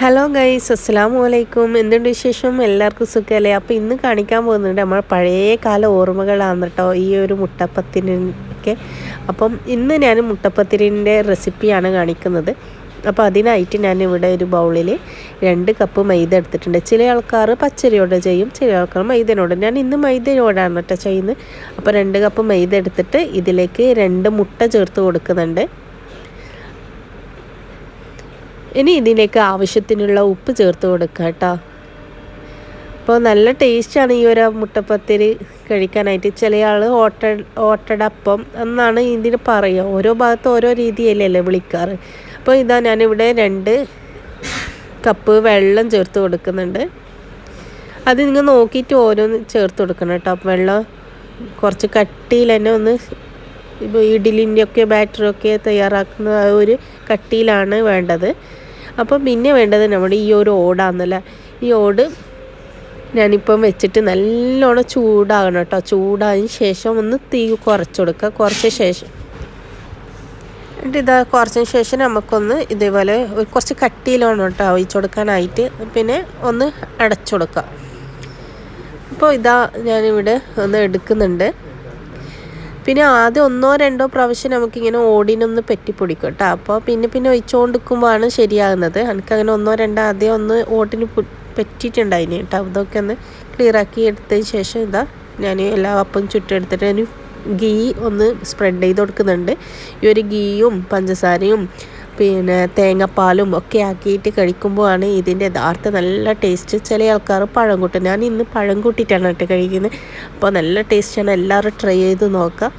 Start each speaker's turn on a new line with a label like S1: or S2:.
S1: Hello guys അസ്സലാമു അലൈക്കും എന്തുണ്ട് വിശേഷം? എല്ലാവർക്കും സുഖമല്ലേ അപ്പോൾ ഇന്ന് കാണിക്കാൻ പോകുന്നുണ്ട് നമ്മൾ പഴയ കാല ഓർമ്മകളാണ് കേട്ടോ ഈ ഒരു മുട്ടപ്പത്തിനൊക്കെ അപ്പം ഇന്ന് ഞാൻ മുട്ടപ്പത്തിരിന്റെ റെസിപ്പിയാണ് കാണിക്കുന്നത്. അപ്പോൾ അതിനായിട്ട് ഞാൻ ഇവിടെ ഒരു ബൗളിൽ രണ്ട് കപ്പ് മൈദ എടുത്തിട്ടുണ്ട്. ചില ആൾക്കാർ പച്ചരിയോടെ ചെയ്യും ചില ആൾക്കാർ മൈദനോട്. ഞാൻ ഇന്ന് മൈദയോടാണ് കേട്ടോ ചെയ്യുന്നത്. അപ്പോൾ രണ്ട് കപ്പ് മൈദ എടുത്തിട്ട് ഇതിലേക്ക് രണ്ട് മുട്ട ചേർത്ത് കൊടുക്കുന്നുണ്ട്. ഇനി ഇതിലേക്ക് ആവശ്യത്തിനുള്ള ഉപ്പ് ചേർത്ത് കൊടുക്കുക കേട്ടോ. അപ്പോൾ നല്ല ടേസ്റ്റാണ് ഈ ഒരു മുട്ടപ്പത്തിരി കഴിക്കാനായിട്ട്. ചില ആൾ ഓട്ട ഓട്ടടപ്പം എന്നാണ് ഇതിന് പറയുക. ഓരോ ഭാഗത്ത് ഓരോ രീതിയിലല്ലേ വിളിക്കാറ്. അപ്പോൾ ഇതാ ഞാനിവിടെ രണ്ട് കപ്പ് വെള്ളം ചേർത്ത് കൊടുക്കുന്നുണ്ട്. അത് നിങ്ങൾ നോക്കിയിട്ട് ഓരോന്ന് ചേർത്ത് കൊടുക്കണം കേട്ടോ. വെള്ളം കുറച്ച് കട്ടിയിൽ തന്നെ ഒന്ന് ഇപ്പോൾ ഇഡ്ഡലിന്റെയൊക്കെ ബാറ്ററൊക്കെ തയ്യാറാക്കുന്ന ആ ഒരു കട്ടിയിലാണ് വേണ്ടത്. അപ്പം പിന്നെ വേണ്ടത് നമ്മുടെ ഈ ഒരു ഓടാന്നല്ല? ഈ ഓട് ഞാനിപ്പം വെച്ചിട്ട് നല്ലോണം ചൂടാകണം കേട്ടോ. ചൂടായതിന് ശേഷം ഒന്ന് തീ കുറച്ച് കൊടുക്കുക. കുറച്ച് ശേഷം എന്നിട്ട് ഇതാ കുറച്ചതിന് ശേഷം നമുക്കൊന്ന് ഇതേപോലെ കുറച്ച് കട്ടിയിലാണ് കേട്ടോ ഒഴിച്ചു കൊടുക്കാനായിട്ട്. പിന്നെ ഒന്ന് അടച്ചു കൊടുക്കുക. അപ്പോൾ ഇതാ ഞാനിവിടെ ഒന്ന് എടുക്കുന്നുണ്ട്. പിന്നെ ആദ്യം ഒന്നോ രണ്ടോ പ്രാവശ്യം നമുക്കിങ്ങനെ ഓടിനൊന്ന് പെറ്റിപ്പൊടിക്കും കേട്ടോ. അപ്പോൾ പിന്നെ പിന്നെ ഒഴിച്ചുകൊണ്ടിരിക്കുമ്പോഴാണ് ശരിയാകുന്നത്. എനിക്കങ്ങനെ ഒന്നോ രണ്ടോ ആദ്യം ഒന്ന് ഓട്ടിന് പറ്റിയിട്ടുണ്ടായിന് കേട്ടോ. അതൊക്കെ ഒന്ന് ക്ലിയറാക്കി എടുത്തതിന് ശേഷം ഇതാ ഞാൻ എല്ലാ അപ്പം ചുറ്റെടുത്തിട്ട് ഞാൻ ഗീ ഒന്ന് സ്പ്രെഡ് ചെയ്ത് കൊടുക്കുന്നുണ്ട്. ഈ ഒരു ഗീയും പഞ്ചസാരയും പിന്നെ തേങ്ങാപ്പാലും ഒക്കെ ആക്കിയിട്ട് കഴിക്കുമ്പോഴാണ് ഇതിന്റെ യഥാർത്ഥ നല്ല ടേസ്റ്റ് ചില ആൾക്കാർ പഴം കൂട്ടും. ഞാൻ ഇന്ന് പഴം കൂട്ടിയിട്ടാണ് കേട്ടോ കഴിക്കുന്നത്. അപ്പോൾ നല്ല ടേസ്റ്റാണ് എല്ലാവരും ട്രൈ ചെയ്ത് നോക്കാം